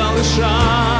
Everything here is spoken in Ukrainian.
Залишай,